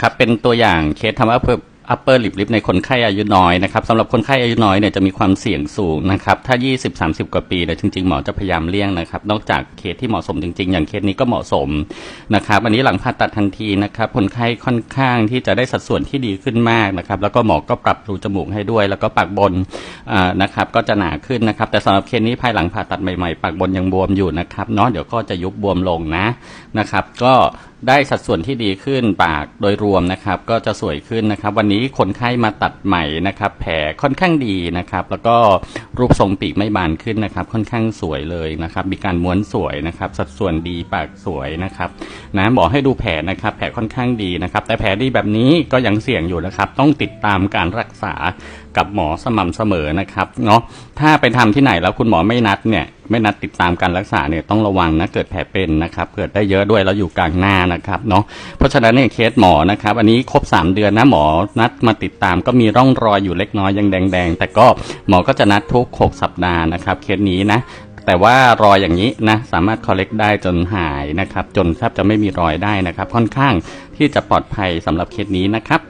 ครับเป็นตัวอย่างเคสทำ upper upper lip lip ในคนไข้อายุน้อยนะครับสำหรับคนไข้อายุน้อยเนี่ยจะมีความเสี่ยงสูงนะครับ ถ้า 20-30 กว่าปีเนี่ยจริง ๆ หมอจะพยายามเลี่ยงนะครับ นอกจากเคสที่เหมาะสมจริง ๆ อย่างเคสนี้ก็เหมาะสมนะครับ อันนี้หลังผ่าตัดทันทีนะครับ คนไข้ค่อนข้างที่จะได้สัดส่วนที่ดีขึ้นมากนะครับ แล้วก็หมอก็ปรับรูจมูกให้ด้วย แล้วก็ปากบนอ่านะครับ ก็จะหนาขึ้นนะครับ แต่สำหรับเคสนี้ภายหลังผ่าตัดใหม่ๆ ปากบนยังบวมอยู่นะครับเนาะเดี๋ยวก็จะยุบบวมลงนะนะครับ ก็ ได้สัดส่วนที่ดีขึ้นปากโดยรวมนะครับ ก็จะสวยขึ้นนะครับ วันนี้คนไข้มาตัดใหม่นะครับ แผลค่อนข้างดีนะครับ แล้วก็รูปทรงปีกไม่บานขึ้นนะครับ ค่อนข้างสวยเลยนะครับ มีการม้วนสวยนะครับ สัดส่วนดีปากสวยนะครับนะบอกให้ดูแผลนะครับ แผลค่อนข้างดีนะครับ แต่แผลดีแบบนี้ก็ยังเสี่ยงอยู่นะครับ ต้องติดตามการรักษากับหมอสม่ำเสมอนะครับเนาะถ้าไปทำที่ไหนแล้วคุณหมอไม่นัดเนี่ยไม่นัดติดตามการรักษาเนี่ยต้องระวังนะเกิดแผลเป็นนะครับเกิดได้เยอะด้วยแล้วอยู่กลางหน้านะครับเนาะเพราะฉะนั้นเนี่ยเคสหมอนะครับ อันนี้ครบ 3 เดือนนะหมอนัดมาติดตามก็มีร่องรอยอยู่เล็กน้อยยังแดง ๆ แต่ก็หมอก็จะนัดทุก6สัปดาห์นะครับเคสนี้นะแต่ว่ารอยอย่างนี้นะสามารถ collect ได้จนหายนะครับ จนแทบจะไม่มีรอยได้นะครับ ค่อนข้างที่จะปลอดภัยสำหรับเคสนี้นะครับ